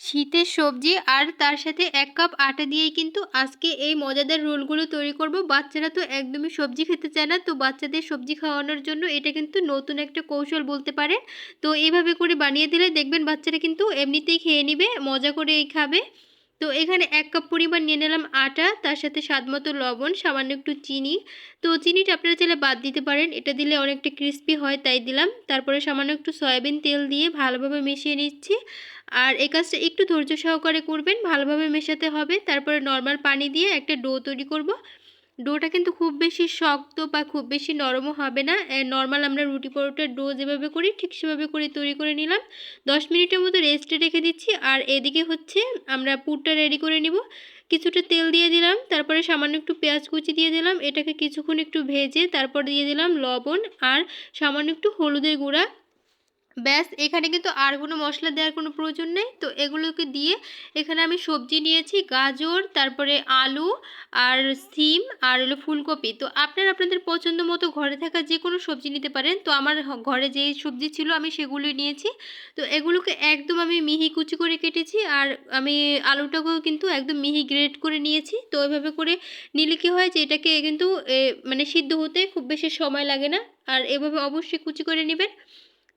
শীতের সবজি আর তার সাথে এক কাপ আটা দিয়েই কিন্তু আজকে এই মজাদার রোলগুলো তৈরি করব। বাচ্চারা তো একদমই সবজি খেতে চায় না, তো বাচ্চাদের সবজি খাওয়ানোর জন্য এটা কিন্তু নতুন একটা কৌশল বলতে পারে। তো এইভাবে করে বানিয়ে দিলে দেখবেন বাচ্চারা কিন্তু এমনিতেই খেয়ে নিবে, মজা করে এই খাবে। তো এখানে এক কাপ পরিমাণ নিয়ে নিলাম আটা, তার সাথে স্বাদ মতো লবণ, সামান্য একটু চিনি। তো চিনিটা আপনারা চাইলে বাদ দিতে পারেন, এটা দিলে অনেকটা ক্রিস্পি হয় তাই দিলাম। তারপরে সামান্য একটু সয়াবিন তেল দিয়ে ভালোভাবে মিশিয়ে নিচ্ছি। আর এই কাজটা একটু ধৈর্য সহকারে করবেন, ভালোভাবে মেশাতে হবে। তারপরে নর্মাল পানি দিয়ে একটা ডো তৈরি করব। ডোটা কিন্তু খুব বেশি শক্ত বা খুব বেশি নরমও হবে না। নর্মাল আমরা রুটি পরোটার ডো যেভাবে করি, ঠিক সেভাবে করে তৈরি করে নিলাম। দশ মিনিটের মতো রেস্টে রেখে দিচ্ছি। আর এদিকে হচ্ছে আমরা পুরটা রেডি করে নিব। কিছুটা তেল দিয়ে দিলাম, তারপরে সামান্য একটু পেঁয়াজ কুচি দিয়ে দিলাম। এটাকে কিছুক্ষণ একটু ভেজে তারপর দিয়ে দিলাম লবণ আর সামান্য একটু হলুদের গুঁড়া। ব্যাস, এখানে কিন্তু আর কোনো মশলা দেওয়ার কোনো প্রয়োজন নেই। তো এগুলোকে দিয়ে এখানে আমি সবজি নিয়েছি, গাজর, তারপরে আলু আর সিম আর হলো ফুলকপি। তো আপনারা আপনাদের পছন্দ মতো ঘরে থাকা যে কোনো সবজি নিতে পারেন। তো আমার ঘরে যে সবজি ছিল আমি সেগুলোই নিয়েছি। তো এগুলোকে একদম আমি মিহি কুচি করে কেটেছি আর আমি আলুটাকেও কিন্তু একদম মিহি গ্রেড করে নিয়েছি। তো ওইভাবে করে নিলে কী হয় যে এটাকে কিন্তু মানে সিদ্ধ হতে খুব বেশি সময় লাগে না। আর এভাবে অবশ্যই কুচি করে নেবেন।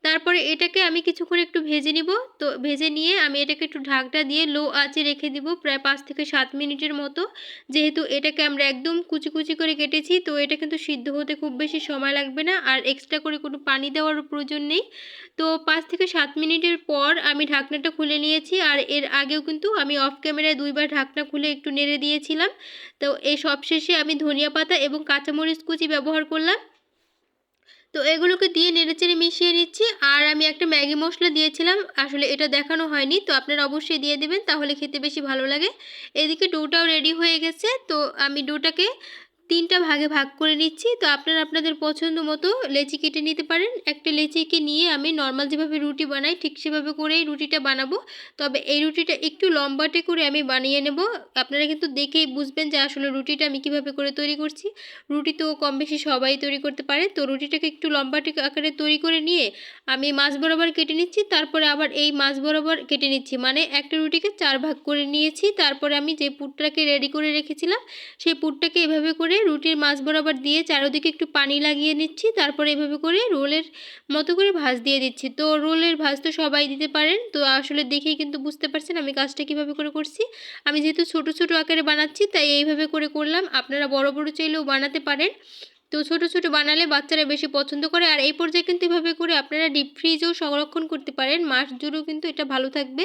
তারপরে এটাকে আমি কিছুক্ষণ একটু ভেজে নিব। তো ভেজে নিয়ে আমি এটাকে একটু ঢাকটা দিয়ে লো আঁচে রেখে দিব প্রায় পাঁচ থেকে সাত মিনিটের মতো। যেহেতু এটাকে আমরা একদম কুচি কুচি করে কেটেছি, তো এটা কিন্তু সিদ্ধ হতে খুব বেশি সময় লাগবে না আর এক্সট্রা করে কোনো পানি দেওয়ার প্রয়োজন নেই। তো পাঁচ থেকে সাত মিনিটের পর আমি ঢাকনাটা খুলে নিয়েছি আর এর আগেও কিন্তু আমি অফ ক্যামেরায় দুইবার ঢাকনা খুলে একটু নেড়ে দিয়েছিলাম। তো এই সবশেষে আমি ধনিয়া পাতা এবং কাঁচামরিচ কুচি ব্যবহার করলাম। তো এগুলোকে দিয়ে নেড়েচেড়ে মিশিয়ে নিচ্ছি। আর আমি একটা ম্যাগি মশলা দিয়েছিলাম, আসলে এটা দেখানো হয়নি, তো আপনারা অবশ্যই দিয়ে দেবেন, তাহলে খেতে বেশি ভালো লাগে। এদিকে ডোটাও রেডি হয়ে গেছে, তো আমি ডোটাকে তিনটা ভাগে ভাগ করে নিচ্ছি। তো আপনারা আপনাদের পছন্দ মতো লেচি কেটে নিতে পারেন। একটা লেচিকে নিয়ে আমি নর্মাল যেভাবে রুটি বানাই, ঠিক সেভাবে করেই রুটিটা বানাবো। তবে এই রুটিটা একটু লম্বাটে করে আমি বানিয়ে নেব। আপনারা কিন্তু দেখেই বুঝবেন যে আসলে রুটিটা আমি কীভাবে করে তৈরি করছি। রুটি তো কম বেশি সবাই তৈরি করতে পারে। তো রুটিটাকে একটু লম্বাটে আকারে তৈরি করে নিয়ে আমি মাছ বরাবর কেটে নিচ্ছি। তারপরে আবার এই মাছ বরাবর কেটে নিচ্ছি। মানে একটা রুটিকে চার ভাগ করে নিয়েছি। তারপরে আমি যে পুটটাকে রেডি করে রেখেছিলাম, সেই পুটটাকে এভাবে করে রুটির মাছ বরাবর দিয়ে চারোদিকে একটু পানি লাগিয়ে নিচ্ছি, তারপরে এভাবে করে রোলের মতো করে ভাজ দিয়ে দিচ্ছি। তো রোলের ভাজ তো সবাই দিতে পারেন, তো আসলে দেখেই কিন্তু বুঝতে পারছেন আমি কাজটা কীভাবে করে করছি। আমি যেহেতু ছোট ছোট আকারে বানাচ্ছি, তাই এইভাবে করে করলাম। আপনারা বড় বড় চাইলেও বানাতে পারেন। তো ছোট ছোট বানালে বাচ্চারা বেশি পছন্দ করে। আর এই পর্যায়ে কিন্তু এভাবে করে আপনারা ডিপ ফ্রিজেও সংরক্ষণ করতে পারেন। মাস জুড়েও কিন্তু এটা ভালো থাকবে।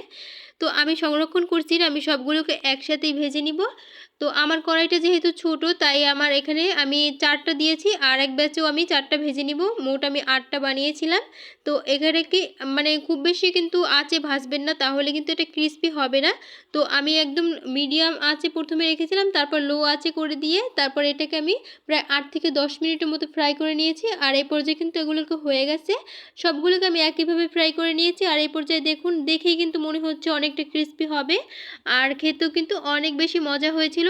তো আমি সংরক্ষণ করছি না, আমি সবগুলোকে একসাথেই ভেজে নিব। তো আমার কড়াইটা যেহেতু ছোট, তাই আমার এখানে আমি চারটা দিয়েছি, আর এক ব্যাচেও আমি চারটা ভেজে নিব। মোট আমি আটটা বানিয়েছিলাম। তো এখানে কি মানে খুব বেশি কিন্তু আঁচে ভাজবেন না, তাহলে কিন্তু এটা ক্রিস্পি হবে না। তো আমি একদম মিডিয়াম আঁচে প্রথমে রেখেছিলাম, তারপর লো আঁচে করে দিয়ে তারপর এটাকে আমি প্রায় আট থেকে দশ মিনিটের মতো ফ্রাই করে নিয়েছি, আর এই পর্যায়ে কিন্তু এগুলোকে হয়ে গেছে। সবগুলোকে আমি একইভাবে ফ্রাই করে নিয়েছি, আর এই পর্যায়ে দেখুন, দেখেই কিন্তু মনে হচ্ছে অনেকটা ক্রিস্পি হবে। আর খেতেও কিন্তু অনেক বেশি মজা হয়েছিল।